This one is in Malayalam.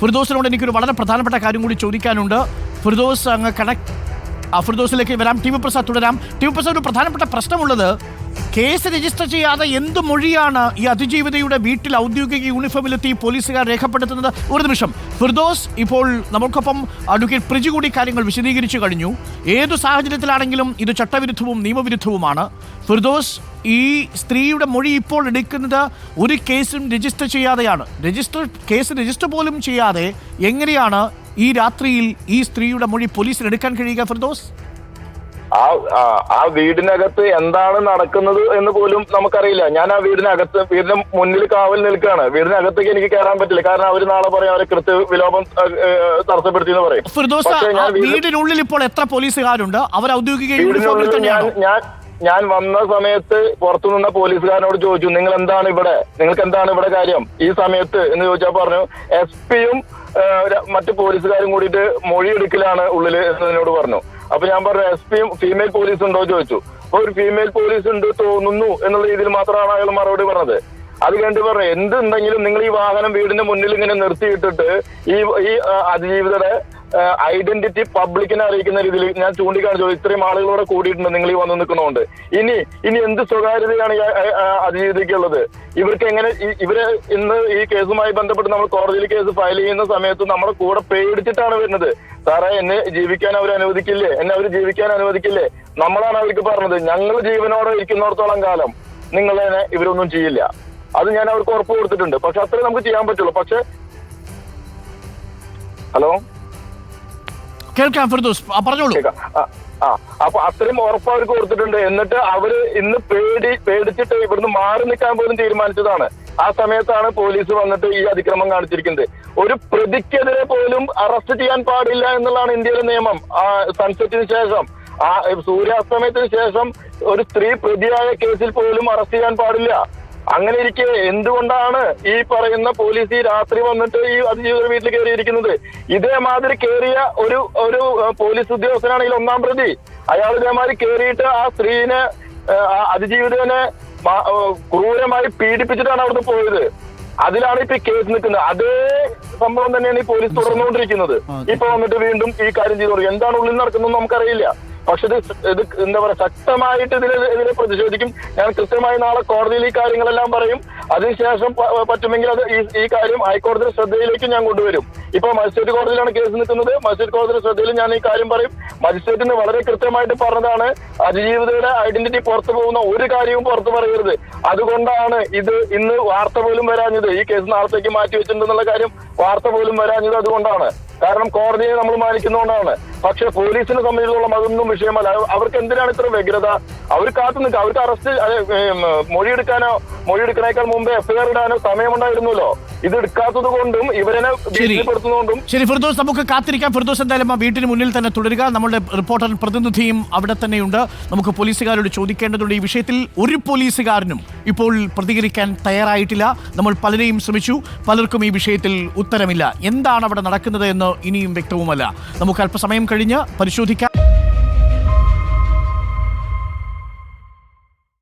ഫിർദോസിനോട് എനിക്കൊരു വളരെ പ്രധാനപ്പെട്ട കാര്യം കൂടി ചോദിക്കാനുണ്ട്. ഫിർദോസ് അങ്ങ് കണക്ട് ഫിർദോസിലേക്ക് വരാം. ടി വി പ്രസാദ് തുടരാം. ടി വി പ്രസാദ് ഒരു പ്രധാനപ്പെട്ട പ്രശ്നമുള്ളത് കേസ് രജിസ്റ്റർ ചെയ്യാതെ എന്ത് മൊഴിയാണ് ഈ അതിജീവിതയുടെ വീട്ടിൽ ഔദ്യോഗിക യൂണിഫോമിലെത്തി പോലീസുകാർ രേഖപ്പെടുത്തുന്നത്? ഒരു നിമിഷം. ഫിർദോസ് ഇപ്പോൾ നമുക്കൊപ്പം അഡ്വക്കേറ്റ് പ്രിജി കൂടി കാര്യങ്ങൾ വിശദീകരിച്ചു കഴിഞ്ഞു. ഏതു സാഹചര്യത്തിലാണെങ്കിലും ഇത് ചട്ടവിരുദ്ധവും നിയമവിരുദ്ധവുമാണ്. ഫിർദോസ് ഈ സ്ത്രീയുടെ മൊഴി ഇപ്പോൾ എടുക്കുന്നത് ഒരു കേസും രജിസ്റ്റർ ചെയ്യാതെയാണ്. രജിസ്റ്റർ കേസ് രജിസ്റ്റർ പോലും ചെയ്യാതെ എങ്ങനെയാണ് ഈ രാത്രിയിൽ ഈ സ്ത്രീയുടെ മൊഴി പോലീസിന് എടുക്കാൻ കഴിയുക ഫിർദോസ്? ആ ആ- വീടിനകത്ത് എന്താണ് നടക്കുന്നത് എന്ന് പോലും നമുക്കറിയില്ല. ഞാൻ ആ വീടിനകത്ത് വീടിന് മുന്നിൽ കാവൽ നിൽക്കുകയാണ്. വീടിനകത്തേക്ക് എനിക്ക് കയറാൻ പറ്റില്ല. കാരണം അവർ നാളെ പറയും അവരെ കൃത്യ വിലോപം തടസ്സപ്പെടുത്തി എന്ന് പറയും. ഫിർദോസ് വീടിനുള്ളിൽ ഇപ്പോൾ എത്ര പോലീസുകാരുണ്ട്? അവർ ഔദ്യോഗിക യൂണിഫോമിൽ ഞാൻ ഞാൻ ഞാൻ വന്ന സമയത്ത് പുറത്തു നിന്ന പോലീസുകാരനോട് ചോദിച്ചു നിങ്ങൾ എന്താണ് ഇവിടെ? നിങ്ങൾക്ക് എന്താണ് ഇവിടെ കാര്യം? ഈ സമയത്ത്? എന്ന് ചോദിച്ചാൽ പറഞ്ഞു എസ് പിയും മറ്റു പോലീസുകാരും കൂടിയിട്ട് മൊഴിയെടുക്കലാണ് ഉള്ളിൽ എന്നതിനോട് പറഞ്ഞു. അപ്പൊ ഞാൻ പറഞ്ഞു എസ് പിയും ഫീമെയിൽ പോലീസ് ഉണ്ടോ? ചോദിച്ചു. അപ്പൊ ഒരു ഫീമെയിൽ പോലീസ് ഉണ്ട് തോന്നുന്നു എന്നുള്ള രീതിയിൽ മാത്രമാണ് അയാൾ മറുപടി പറഞ്ഞത്. അത് കണ്ടു പറഞ്ഞു എന്തുണ്ടെങ്കിലും നിങ്ങൾ ഈ വാഹനം വീടിന്റെ മുന്നിൽ ഇങ്ങനെ നിർത്തിയിട്ടിട്ട് ഈ ഈ അതിജീവിതയുടെ ഐഡന്റിറ്റി പബ്ലിക്കിനെ അറിയിക്കുന്ന രീതിയിൽ ഞാൻ ചൂണ്ടിക്കാണിച്ചു. ഇത്രയും ആളുകളോടെ കൂടിയിട്ടുണ്ട് നിങ്ങൾ ഈ വന്നു നിൽക്കുന്നതുകൊണ്ട്. ഇനി ഇനി എന്ത് സ്വകാര്യതയാണ് ഈ അതിജീവിതയ്ക്കുള്ളത്? ഇവർക്ക് എങ്ങനെ ഇവർ ഇന്ന് ഈ കേസുമായി ബന്ധപ്പെട്ട് നമ്മൾ കോടതിയിൽ കേസ് ഫയൽ ചെയ്യുന്ന സമയത്ത് നമ്മുടെ കൂടെ പേടിച്ചിട്ടാണ് വരുന്നത്. സാറേ എന്നെ ജീവിക്കാൻ അവർ അനുവദിക്കില്ലേ? എന്നെ അവർ ജീവിക്കാൻ അനുവദിക്കില്ലേ? നമ്മളാണ് അവർക്ക് പറഞ്ഞത്. ഞങ്ങൾ ജീവനോടെ ഇരിക്കുന്നിടത്തോളം കാലം നിങ്ങളെ ഇവരൊന്നും ചെയ്യില്ല. അത് ഞാൻ അവർക്ക് ഉറപ്പ് കൊടുത്തിട്ടുണ്ട്. പക്ഷെ അത്രേ നമുക്ക് ചെയ്യാൻ പറ്റുള്ളൂ. പക്ഷെ ഹലോ? കേൾക്കാം ഫിർദോസ്. പറഞ്ഞോളൂ. ആ അപ്പൊ അത്രയും ഉറപ്പ് അവർക്ക് കൊടുത്തിട്ടുണ്ട്. എന്നിട്ട് അവർ ഇന്ന് പേടി പേടിച്ചിട്ട് ഇവിടുന്ന് മാറി നിൽക്കാൻ പോലും തീരുമാനിച്ചതാണ്. ആ സമയത്താണ് പോലീസ് വന്നിട്ട് ഈ അതിക്രമം കാണിച്ചിരിക്കുന്നത്. ഒരു പ്രതിക്കെതിരെ പോലും അറസ്റ്റ് ചെയ്യാൻ പാടില്ല എന്നുള്ളതാണ് ഇന്ത്യയിലെ നിയമം. ആ സൺസെറ്റിന് ശേഷം ആ സൂര്യാസ്തമയത്തിന് ശേഷം ഒരു സ്ത്രീ പ്രതിയായ കേസിൽ പോലും അറസ്റ്റ് ചെയ്യാൻ പാടില്ല. അങ്ങനെ ഇരിക്കെ എന്തുകൊണ്ടാണ് ഈ പറയുന്ന പോലീസ് ഈ രാത്രി വന്നിട്ട് ഈ അതിജീവിത വീട്ടിൽ കയറിയിരിക്കുന്നത്? ഇതേമാതിരി കയറിയ ഒരു ഒരു പോലീസ് ഉദ്യോഗസ്ഥനാണെങ്കിൽ ഒന്നാം പ്രതി. അയാൾ ഇതേമാതിരി കയറിയിട്ട് ആ സ്ത്രീനെ അതിജീവിതനെ ക്രൂരമായി പീഡിപ്പിച്ചിട്ടാണ് അവിടുന്ന് പോയത്. അതിലാണ് ഇപ്പൊ ഈ കേസ് നിൽക്കുന്നത്. അതേ സംഭവം തന്നെയാണ് ഈ പോലീസ് തുടർന്നുകൊണ്ടിരിക്കുന്നത്. ഇപ്പൊ വന്നിട്ട് വീണ്ടും ഈ കാര്യം ചെയ്തു. എന്താണ് ഉള്ളിൽ നടക്കുന്നത് നമുക്കറിയില്ല. പക്ഷെ ഇത് ഇത് എന്താ പറയാ ശക്തമായിട്ട് ഇതിനെ ഇതിനെ പ്രതിഷേധിക്കും ഞാൻ കൃത്യമായി നാളെ കോടതിയിൽ ഈ കാര്യങ്ങളെല്ലാം പറയും. അതിനുശേഷം പറ്റുമെങ്കിൽ അത് ഈ ഈ കാര്യം ഹൈക്കോടതിയുടെ ശ്രദ്ധയിലേക്ക് ഞാൻ കൊണ്ടുവരും. ഇപ്പൊ മജിസ്ട്രേറ്റ് കോടതിയിലാണ് കേസ് നിൽക്കുന്നത്. മജിസ്ട്രേറ്റ് കോടതിയുടെ ശ്രദ്ധയിൽ ഞാൻ ഈ കാര്യം പറയും. മജിസ്ട്രേറ്റിന് വളരെ കൃത്യമായിട്ട് പറഞ്ഞതാണ് അതിജീവിതയുടെ ഐഡന്റിറ്റി പുറത്തു പോകുന്ന ഒരു കാര്യവും പുറത്തു പറയരുത്. അതുകൊണ്ടാണ് ഇത് ഇന്ന് വാർത്ത പോലും വരാഞ്ഞത്. ഈ കേസ് നാളത്തേക്ക് മാറ്റി വെച്ചിട്ടുണ്ടെന്നുള്ള കാര്യം വാർത്ത പോലും വരാഞ്ഞത് അതുകൊണ്ടാണ്. കാരണം കോടതിയെ നമ്മൾ മാനിക്കുന്നതുകൊണ്ടാണ്. പക്ഷെ പോലീസിനെ സംബന്ധിച്ചിടത്തോളം അതൊന്നും വിഷയമല്ല. അവ- അവർക്ക് എന്തിനാണ് ഇത്ര വ്യഗ്രത? അവർ കാത്തു നിൽക്കുക അവർക്ക് അറസ്റ്റ് മൊഴിയെടുക്കാനോ മൊഴിയെടുക്കണേക്കാൾ മുമ്പേ എഫ്ഐആർ ഇടാനോ സമയമുണ്ടായിരുന്നല്ലോ. ഇത് എടുക്കാത്തത് കൊണ്ടും ഇവരെ ഭീഷണിപ്പെടുത്തുന്നതുകൊണ്ടും ശരി ഫിർദോസ് നമുക്ക് കാത്തിരിക്കാം. ഫിർദോസ് എന്തായാലും വീട്ടിന് മുന്നിൽ തന്നെ തുടരുക. നമ്മുടെ റിപ്പോർട്ടർ പ്രതിനിധിയും അവിടെ തന്നെയുണ്ട്. നമുക്ക് പോലീസുകാരോട് ചോദിക്കേണ്ടതുണ്ട്. ഈ വിഷയത്തിൽ ഒരു പോലീസുകാരനും ഇപ്പോൾ പ്രതികരിക്കാൻ തയ്യാറായിട്ടില്ല. നമ്മൾ പലരെയും ശ്രമിച്ചു. പലർക്കും ഈ വിഷയത്തിൽ ഉത്തരമില്ല. എന്താണ് അവിടെ നടക്കുന്നത് എന്ന് ഇനിയും വ്യക്തവുമല്ല. നമുക്ക് അല്പസമയം കഴിഞ്ഞ് പരിശോധിക്കാം.